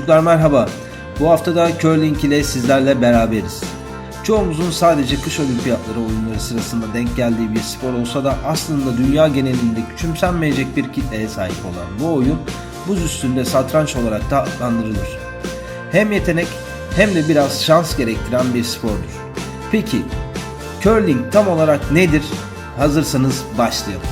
Çocuklar merhaba. Bu hafta da curling ile sizlerle beraberiz. Çoğumuzun sadece kış olimpiyatları oyunları sırasında denk geldiği bir spor olsa da aslında dünya genelinde küçümsenmeyecek bir kitleye sahip olan bu oyun buz üstünde satranç olarak da adlandırılır. Hem yetenek hem de biraz şans gerektiren bir spordur. Peki curling tam olarak nedir? Hazırsanız başlayalım.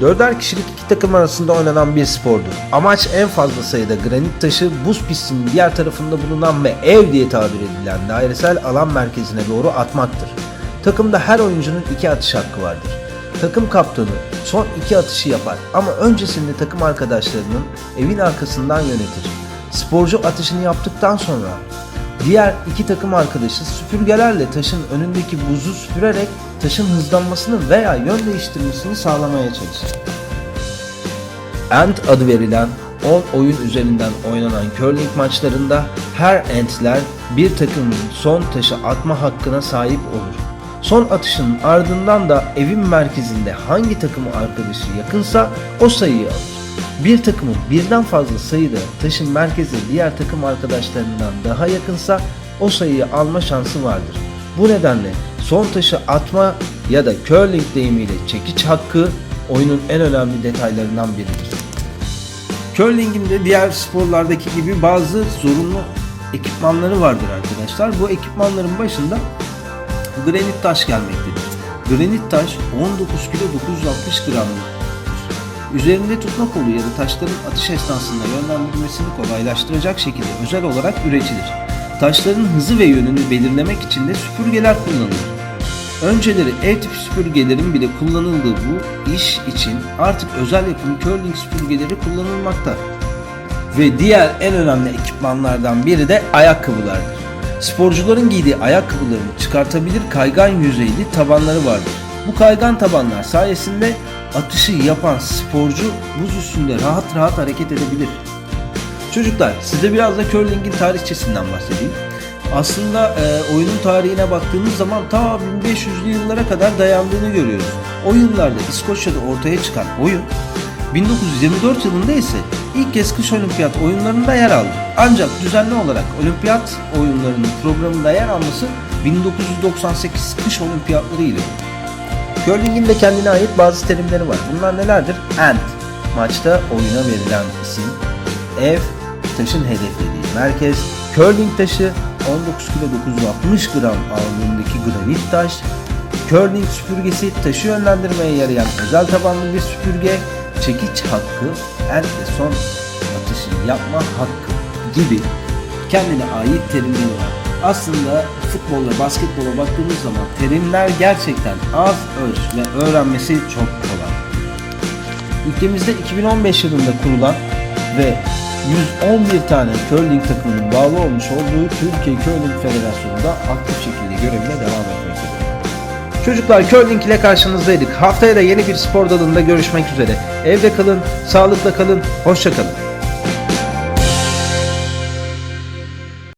Dörder kişilik iki takım arasında oynanan bir spordur. Amaç en fazla sayıda granit taşı buz pistinin diğer tarafında bulunan ve ev diye tabir edilen dairesel alan merkezine doğru atmaktır. Takımda her oyuncunun iki atış hakkı vardır. Takım kaptanı son iki atışı yapar ama öncesinde takım arkadaşlarının evin arkasından yönetir. Sporcu atışını yaptıktan sonra Diğer iki takım arkadaşı süpürgelerle taşın önündeki buzu süpürerek taşın hızlanmasını veya yön değiştirmesini sağlamaya çalışır. End adı verilen 10 oyun üzerinden oynanan curling maçlarında her entler bir takımın son taşı atma hakkına sahip olur. Son atışın ardından da evin merkezinde hangi takım arkadaşı yakınsa o sayıyı alır. Bir takımın birden fazla sayıda taşın merkezi diğer takım arkadaşlarından daha yakınsa o sayıyı alma şansı vardır. Bu nedenle son taşı atma ya da curling deyimiyle çekiç hakkı oyunun en önemli detaylarından biridir. Curling'in de diğer sporlardaki gibi bazı zorunlu ekipmanları vardır arkadaşlar. Bu ekipmanların başında granit taş gelmektedir. Granit taş 19 kilo 960 gramlık Üzerinde tutma kolu ya da taşların atış esnasında yönlendirilmesini kolaylaştıracak şekilde özel olarak üretilir. Taşların hızı ve yönünü belirlemek için de süpürgeler kullanılır. Önceleri ev tipi süpürgelerin bile kullanıldığı bu iş için artık özel yapım curling süpürgeleri kullanılmakta. Ve diğer en önemli ekipmanlardan biri de ayakkabılardır. Sporcuların giydiği ayakkabılarını çıkartabilir kaygan yüzeyli tabanları vardır. Bu kaygan tabanlar sayesinde atışı yapan sporcu buz üstünde rahat rahat hareket edebilir. Çocuklar size biraz da curling'in tarihçesinden bahsedeyim. Aslında e, oyunun tarihine baktığımız zaman ta 1500'lü yıllara kadar dayandığını görüyoruz. O yıllarda İskoçya'da ortaya çıkan oyun 1924 yılında ise ilk kez kış olimpiyat oyunlarında yer aldı. Ancak düzenli olarak olimpiyat oyunlarının programında yer alması 1998 kış olimpiyatları ile. Curling'in de kendine ait bazı terimleri var. Bunlar nelerdir? End, maçta oyuna verilen isim. Ev, taşın hedeflediği merkez. Curling taşı, 19 kilo 960 gram ağırlığındaki granit taş. Curling süpürgesi, taşı yönlendirmeye yarayan özel tabanlı bir süpürge. Çekiç hakkı, end ve son atışı yapma hakkı gibi kendine ait terimleri var. Aslında futbol ve basketbola baktığımız zaman terimler gerçekten az öz ve öğrenmesi çok kolay. Ülkemizde 2015 yılında kurulan ve 111 tane curling takımının bağlı olmuş olduğu Türkiye Curling Federasyonu'nda aktif şekilde görevine devam etmektedir. Çocuklar curling ile karşınızdaydık. Haftaya da yeni bir spor dalında görüşmek üzere. Evde kalın, sağlıkla kalın, hoşça kalın.